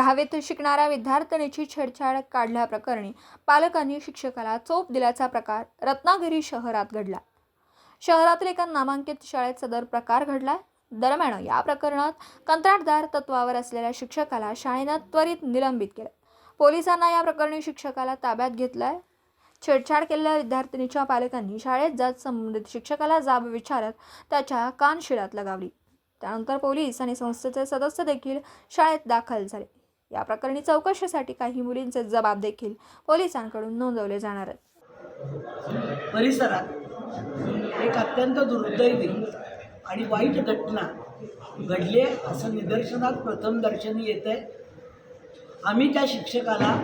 दहावीत शिकणाऱ्या विद्यार्थिनीची छेडछाड काढल्याप्रकरणी पालकांनी शिक्षकाला चोप दिल्याचा प्रकार रत्नागिरी शहरात घडला. शहरातील एका नामांकित शाळेत सदर प्रकार घडला. दरम्यान या प्रकरणात कंत्राटदार तत्वावर असलेल्या शिक्षकाला शाळेनं त्वरित निलंबित केलं. पोलिसांना या प्रकरणी शिक्षकाला ताब्यात घेतलंय. छेडछाड केलेल्या विद्यार्थिनीच्या पालकांनी शाळेत जात संबंधित शिक्षकाला जाब विचारत त्याच्या कानशिळात लगावली. त्यानंतर पोलीस आणि संस्थेचे सदस्य देखील शाळेत दाखल झाले. या प्रकरणी चौकशीसाठी काही मुलींचे जबाब देखील पोलिसांकडून नोंदवले जाणार आहेत. परिसरात एक अत्यंत दुर्दैवी आणि वाईट घटना घडली असं निदर्शनात प्रथम दर्शनी येत आहे आम्ही त्या शिक्षकाला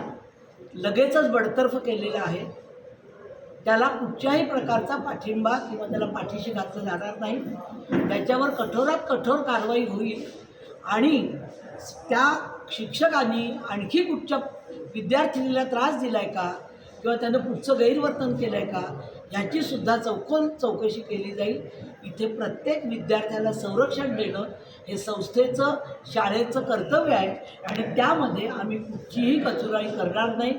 लगेचच बडतर्फ केलेलं आहे. त्याला कुठच्याही प्रकारचा पाठिंबा किंवा त्याला पाठीशी घातलं जाणार नाही. त्याच्यावर कठोरात कठोर कारवाई होईल आणि त्या शिक्षकांनी आणखी कुठच्या विद्यार्थिनीला त्रास दिला आहे का? किंवा त्यानं पुढचं गैरवर्तन केलं आहे का? ह्याची सुद्धा चौकोन चौकशी केली जाईल. इथे प्रत्येक विद्यार्थ्याला संरक्षण देणं हे संस्थेचं शाळेचं कर्तव्य आहे. आणि त्यामध्ये आम्ही कुठचीही कचुराई करणार नाही.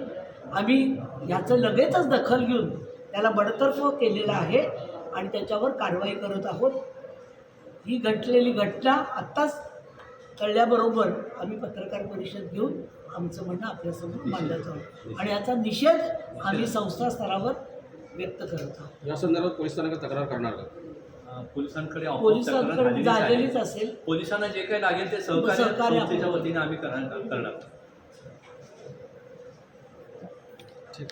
आम्ही ह्याचं लगेचच दखल घेऊन त्याला बडतर्फ केलेलं आहे आणि त्याच्यावर कारवाई करत आहोत. ही घटलेली घटना आत्ताच कळल्याबरोबर आम्ही पत्रकार परिषद घेऊन आमचं म्हणणं आपल्यासमोर मांडत आहोत. आणि याचा निषेध आम्ही संस्था स्तरावर व्यक्त करत आहोत. या संदर्भात पोलिसांना तक्रार करणार पोलिसांकडे पोलिसांकडे झालेलीच असेल. पोलिसांना जे काही लागेल ते सहकार्य वतीने आम्ही करणार करणार ठीक.